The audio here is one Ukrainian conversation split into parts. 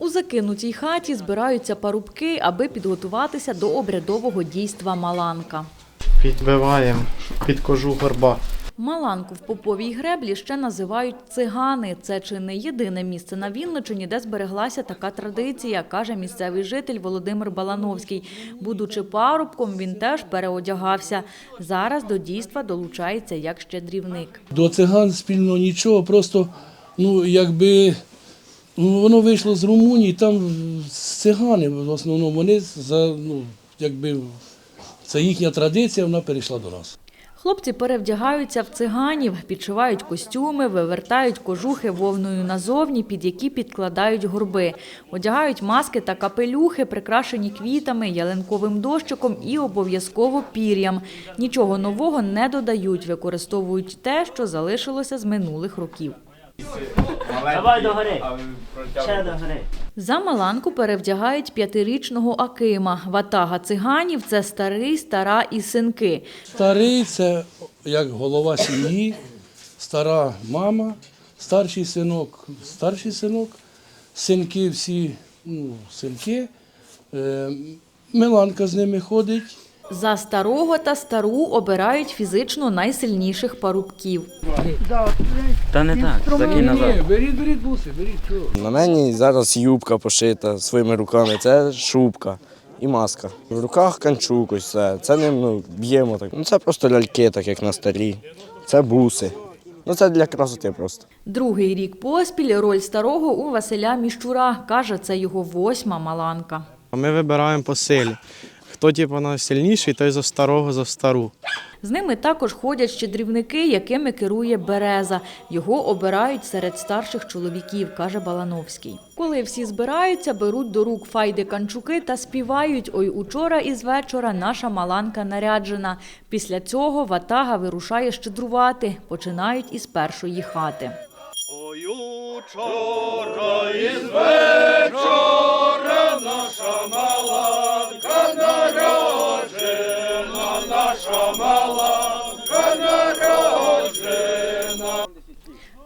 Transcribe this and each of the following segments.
У закинутій хаті збираються парубки, аби підготуватися до обрядового дійства Маланка. Підбиваємо під кожу горба. Маланку в поповій греблі ще називають цигани. Це чи не єдине місце на Вінничині, де збереглася така традиція, каже місцевий житель Володимир Балановський. Будучи парубком, він теж переодягався. Зараз до дійства долучається як щедрівник. До циган спільно нічого, просто ну, якби ну, воно вийшло з Румунії, там цигани в основному вони за, ну, якби це їхня традиція, вона перейшла до нас. Хлопці перевдягаються в циганів, підшивають костюми, вивертають кожухи вовною назовні, під які підкладають горби. Одягають маски та капелюхи, прикрашені квітами, ялинковим дощиком і обов'язково пір'ям. Нічого нового не додають, використовують те, що залишилося з минулих років. Давай до гори. Ще до гори. За Маланку перевдягають п'ятирічного Акима. Ватага циганів – це старий, стара і синки. Старий це як голова сім'ї, стара мама, старший синок, старший синок, синки всі, ну, синки. Е, Миланка з ними ходить. За старого та стару обирають фізично найсильніших парубків. Та не так, закинь назад. беріть, беріть буси, беріть. Чого? На мені зараз юбка пошита своїми руками, це шубка і маска. В руках канчук ось це. Це ним ну, б'ємо так. Ну це просто ляльки, так як на старі. Це буси. Ну це для красоти просто. Другий рік поспіль роль старого у Василя Міщура. Каже, це його восьма Маланка. Ми вибираємо по силі. Хто типу, найсильніший, той за старого, за стару. З ними також ходять щедрівники, якими керує Береза. Його обирають серед старших чоловіків, каже Балановський. Коли всі збираються, беруть до рук файди канчуки та співають «Ой, учора із вечора наша Маланка наряджена». Після цього ватага вирушає щедрувати. Починають із першої хати.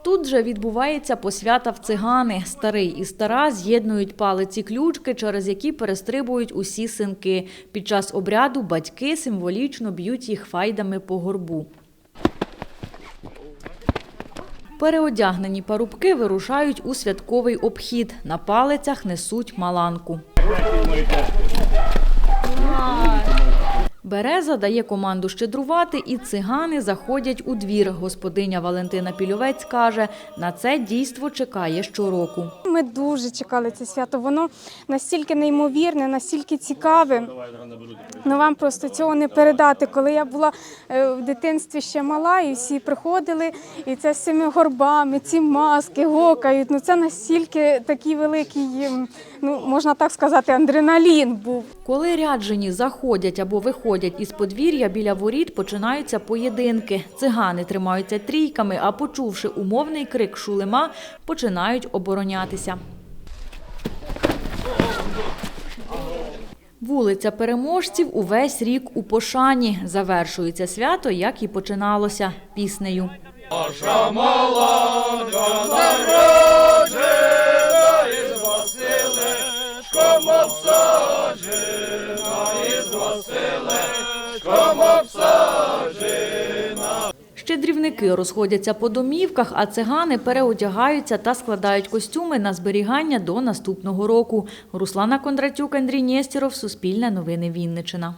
Тут же відбувається посвята в цигани. Старий і стара з'єднують палиці ключки, через які перестрибують усі синки. Під час обряду батьки символічно б'ють їх файдами по горбу. Переодягнені парубки вирушають у святковий обхід. На палицях несуть маланку. Береза дає команду щедрувати, і цигани заходять у двір. Господиня Валентина Пільовець каже, на це дійство чекає щороку. Ми дуже чекали це свято. Воно настільки неймовірне, настільки цікаве. Ну вам просто цього не передати. Коли я була е, в дитинстві ще мала, і всі приходили, і це з цими горбами, ці маски гокають. Ну це настільки такий великий, ну можна так сказати, адреналін був. Коли ряджені заходять або виходять із подвір'я, біля воріт починаються поєдинки. Цигани тримаються трійками, а почувши умовний крик шулема, починають оборонятися. Вулиця переможців увесь рік у пошані. Завершується свято, як і починалося піснею. Щедрівники розходяться по домівках, а цигани переодягаються та складають костюми на зберігання до наступного року. Руслана Кондратюк, Андрій Нєстіров, Суспільне новини Вінничина.